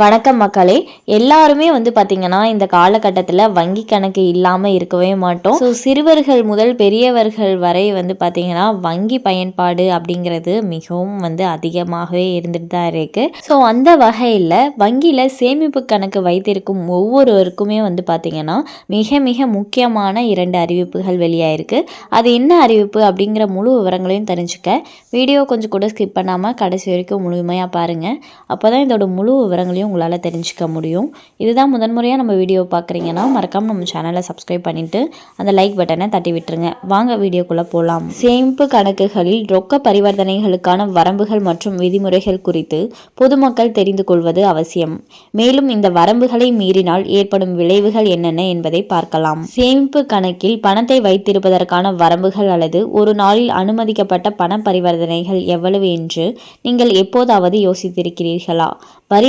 வணக்கம் மக்களே. எல்லாருமே வந்து பார்த்திங்கன்னா இந்த காலகட்டத்தில் வங்கி கணக்கு இல்லாமல் இருக்கவே மாட்டோம். ஸோ சிறுவர்கள் முதல் பெரியவர்கள் வரை வந்து பார்த்திங்கன்னா வங்கி பயன்பாடு அப்படிங்கிறது மிகவும் வந்து அதிகமாகவே இருந்துட்டு தான் இருக்குது ஸோ அந்த வகையில் வங்கியில் சேமிப்பு கணக்கு வைத்திருக்கும் ஒவ்வொருவருக்குமே வந்து பார்த்திங்கன்னா மிக மிக முக்கியமான இரண்டு அறிவிப்புகள் வெளியாயிருக்கு. அது என்ன அறிவிப்பு அப்படிங்கிற முழு விவரங்களையும் தெரிஞ்சுக்க வீடியோ கொஞ்சம் கூட ஸ்கிப் பண்ணாமல் கடைசி வரைக்கும் முழுமையாக பாருங்கள் அப்போ தான் இதோட முழு விவரங்களையும் உங்களால் தெரிஞ்சுக்க முடியும். இதுதான் முதன்முறையாக நம்ம வீடியோ பார்க்குறீங்கன்னா மறக்காமல் நம்ம சேனலை சப்ஸ்கிரைப் பண்ணிவிட்டு அந்த லைக் பட்டனை தட்டி விட்டுருங்க. வாங்க வீடியோக்குள்ளே போகலாம் சேமிப்பு கணக்குகளில் ரொக்க பரிவர்த்தனைகளுக்கான வரம்புகள் மற்றும் விதிமுறைகள் குறித்து பொதுமக்கள் தெரிந்து கொள்வது அவசியம். மேலும் இந்த வரம்புகளை மீறினால் ஏற்படும் விளைவுகள் என்னென்ன என்பதை பார்க்கலாம். சேமிப்பு கணக்கில் பணத்தை வைத்திருப்பதற்கான வரம்புகள் அல்லது ஒரு நாளில் அனுமதிக்கப்பட்ட பண பரிவர்த்தனைகள் எவ்வளவு என்று நீங்கள் எப்போதாவது யோசித்திருக்கிறீர்களா? வரி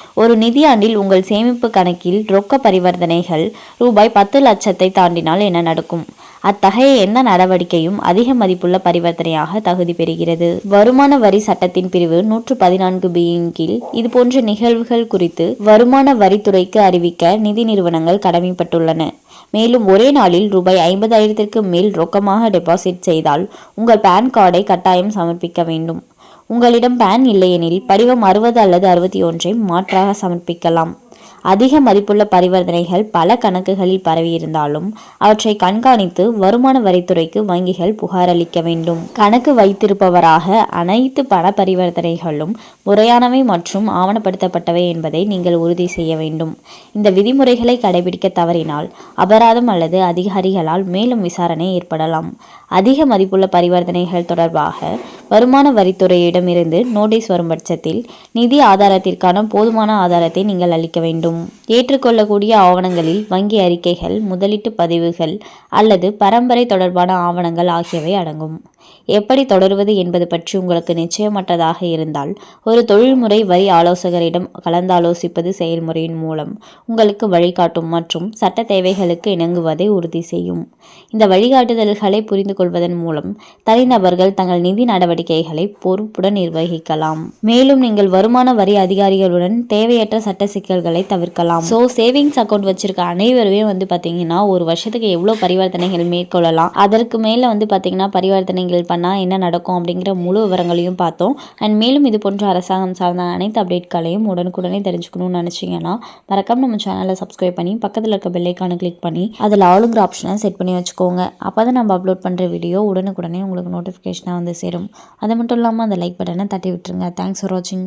ஒரு நிதியாண்டில் உங்கள் சேமிப்பு கணக்கில் ரொக்க பரிவர்த்தனைகள் ரூபாய் பத்து லட்சத்தை தாண்டினால் என்ன நடக்கும்? அத்தகைய எந்த நடவடிக்கையும் அதிக மதிப்புள்ள பரிவர்த்தனையாக தகுதி பெறுகிறது. வருமான வரி சட்டத்தின் பிரிவு நூற்று பதினான்கு பியின் கீழ் இதுபோன்ற நிகழ்வுகள் குறித்து வருமான வரித்துறைக்கு அறிவிக்க நிதி நிறுவனங்கள் கடமைப்பட்டுள்ளன. மேலும் ஒரே நாளில் ரூபாய் ஐம்பதாயிரத்திற்கு மேல் ரொக்கமாக டெபாசிட் செய்தால் உங்கள் பேன் கார்டை கட்டாயம் சமர்ப்பிக்க வேண்டும். உங்களிடம் பேன் இல்லையெனில் படிவம் அறுபது அல்லது அறுபத்தி ஒன்றை மாற்றாக சமர்ப்பிக்கலாம். அதிக மதிப்புள்ள பரிவர்த்தனைகள் பல கணக்குகளில் பரவியிருந்தாலும் அவற்றை கண்காணித்து வருமான வரித்துறைக்கு வங்கிகள் புகாரளிக்க வேண்டும். கணக்கு வைத்திருப்பவராக அனைத்து பண பரிவர்த்தனைகளும் முறையானவை மற்றும் ஆவணப்படுத்தப்பட்டவை என்பதை நீங்கள் உறுதி செய்ய வேண்டும். இந்த விதிமுறைகளை கடைபிடிக்க தவறினால் அபராதம் அல்லது அதிகாரிகளால் மேலும் விசாரணை ஏற்படலாம். அதிக மதிப்புள்ள பரிவர்த்தனைகள் தொடர்பாக வருமான வரித்துறையிடம் இருந்து நோட்டீஸ் வரும் பட்சத்தில் நிதி ஆதாரத்திற்கான போதுமான ஆதாரத்தை நீங்கள் அளிக்க வேண்டும். வேண்டும் ஏற்றுக்கொள்ளக்கூடிய ஆவணங்களில் வங்கி அறிக்கைகள் முதலீட்டு பதிவுகள் அல்லது பரம்பரை தொடர்பான ஆவணங்கள் ஆகியவை அடங்கும். எப்படி தொடர்வது என்பது பற்றி உங்களுக்கு நிச்சயமற்றதாக இருந்தால் ஒரு தொழில்முறை வரி ஆலோசகரிடம் கலந்தாலோசிப்பது செயல்முறையின் மூலம் உங்களுக்கு வழிகாட்டும் மற்றும் சட்ட தேவைகளுக்கு இணங்குவதை உறுதி செய்யும். இந்த வழிகாட்டுதல்களை புரிந்து கொள்வதன் மூலம் தனிநபர்கள் தங்கள் நிதி நடவடிக்கைகளை பொறுப்புடன் நிர்வகிக்கலாம். மேலும் நீங்கள் வருமான வரி அதிகாரிகளுடன் தேவையற்ற சட்ட சிக்கல்களை தவிர்க்கலாம். ஸோ சேவிங்ஸ் அக்கௌண்ட் வச்சிருக்க அனைவருமே வந்து பார்த்தீங்கன்னா ஒரு வருஷத்துக்கு எவ்வளோ பரிவர்த்தனைகள் மேற்கொள்ளலாம்? அதற்கு மேலே வந்து பார்த்தீங்கன்னா பரிவர்த்தனைகள் பண்ணால் என்ன நடக்கும் அப்படிங்கிற முழு விவரங்களையும் பார்த்தோம். அண்ட் மேலும் இது போன்ற அரசாங்கம் சார்ந்த அனைத்து அப்டேட்களையும் உடனுக்குடனே தெரிஞ்சுக்கணும்னு நினச்சிங்கன்னா மறக்காம நம்ம சேனலை சப்ஸ்கிரைப் பண்ணி பக்கத்தில் இருக்க பெல்லைக்கான கிளிக் பண்ணி அதில் ஆளுங்கிற ஆப்ஷனை செட் பண்ணி வச்சுக்கோங்க. அப்போ தான் நம்ம அப்லோட் பண்ணுற வீடியோ உடனுக்குடனே உங்களுக்கு நோட்டிஃபிகேஷனாக வந்து சேரும். அது மட்டும் இல்லாமல் அந்த லைக் பட்டனை தட்டி விட்டுருங்க. தேங்க்ஸ் ஃபார் வாட்சிங்